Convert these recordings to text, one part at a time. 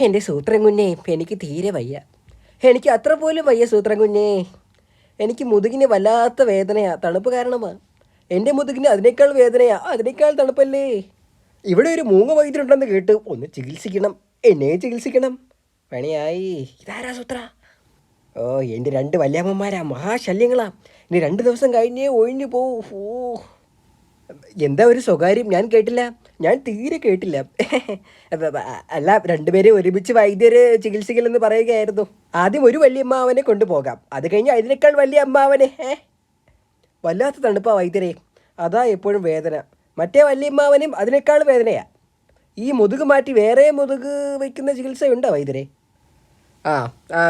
എന്റെ സൂത്രം കുഞ്ഞേ എനിക്ക് തീരെ വയ്യ. എനിക്ക് അത്ര പോലും വയ്യ സൂത്രം കുഞ്ഞേ. എനിക്ക് മുതുകിന് വല്ലാത്ത വേദനയാണ് തണുപ്പ് കാരണമാ. എന്റെ മുതുകിന് അതിനേക്കാൾ വേദനയാ അതിനേക്കാൾ തണുപ്പല്ലേ. ഇവിടെ ഒരു മൂങ്ങ വൈദ്യുണ്ടെന്ന് കേട്ട് ഒന്ന് ചികിത്സിക്കണം എന്നെ ചികിത്സിക്കണം. പണിയായി. ഇതാരാ സൂത്ര? ഓ എന്റെ രണ്ട് വല്യാമ്മമാരാ മഹാശല്യങ്ങളാ. ഇനി രണ്ട് ദിവസം കഴിഞ്ഞേ ഒഴിഞ്ഞു ഓ എന്താ ഒരു സ്വകാര്യം? ഞാൻ കേട്ടില്ല. ഞാൻ തീരെ കേട്ടില്ല. അല്ല രണ്ടുപേരെ ഒരുമിച്ച് വൈദ്യര് ചികിത്സിക്കലെന്ന് പറയുകയായിരുന്നു. ആദ്യം ഒരു വലിയ അമ്മാവനെ കൊണ്ടുപോകാം അത് കഴിഞ്ഞ് അതിനേക്കാൾ വലിയ അമ്മാവനെ വല്ലാത്ത തണുപ്പാ വൈദ്യരെ. അതാ എപ്പോഴും വേദന. മറ്റേ വല്യമ്മാവനും അതിനേക്കാൾ വേദനയാ. ഈ മുതുക് മാറ്റി വേറെ മുതുക് വയ്ക്കുന്ന ചികിത്സയുണ്ടോ വൈദ്യരെ? ആ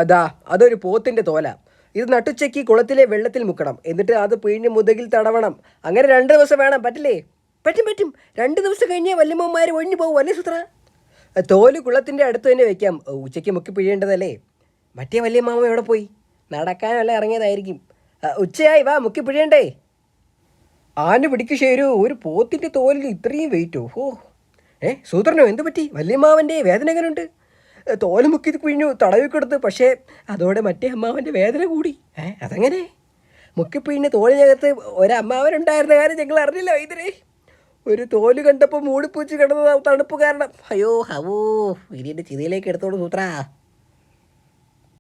അതാ അതൊരു പോത്തിന്റെ തോല. ഇത് നട്ടുച്ചയ്ക്ക് കുളത്തിലെ വെള്ളത്തിൽ മുക്കണം. എന്നിട്ട് അത് പിഴിഞ്ഞ് മുതുകിൽ തടവണം. അങ്ങനെ രണ്ട് ദിവസം വേണം പറ്റില്ലേ? പറ്റും പറ്റും. രണ്ട് ദിവസം കഴിഞ്ഞേ വല്യമ്മമാർ ഒഴിഞ്ഞു പോകും അല്ലേ സുത്ര? തോൽ കുളത്തിന്റെ അടുത്ത് തന്നെ വെക്കാം. ഉച്ചയ്ക്ക് മുക്കി പിഴിയേണ്ടതല്ലേ? മറ്റേ വല്യമ്മാമ എവിടെ പോയി? നടക്കാനല്ല ഇറങ്ങിയതായിരിക്കും. ഉച്ചയായി വാ മുക്കി പിഴിയണ്ടേ. ആന പിടിക്ക് ശരു ഒരു പോത്തിന്റെ തോലിൽ ഇത്രയും വെയിറ്റ് ഓഹോ. ഏ സൂത്രനോ എന്ത് പറ്റി? വല്യമ്മാവന്റെ വേദന എങ്ങനെയുണ്ട് തോൽ മുക്കി പിഴിഞ്ഞു തടവിക്കൊടുത്ത് പക്ഷേ അതോടെ മറ്റേ അമ്മാവന്റെ വേദന കൂടി. ഏ അതെങ്ങനെ? മുക്കിപ്പിഴിഞ്ഞ് തോലിനകത്ത് ഒരമ്മാവനുണ്ടായിരുന്ന കാര്യം ഞങ്ങൾ അറിഞ്ഞില്ല വൈദ്യരെ. ഒരു തോൽ കണ്ടപ്പോൾ മൂടിപ്പൂച്ച് കിടന്നത് തണുപ്പ് കാരണം. അയ്യോ ഹവോ. ഇനി എന്റെ ചിതയിലേക്ക് എടുത്തോളൂ സൂത്രാ.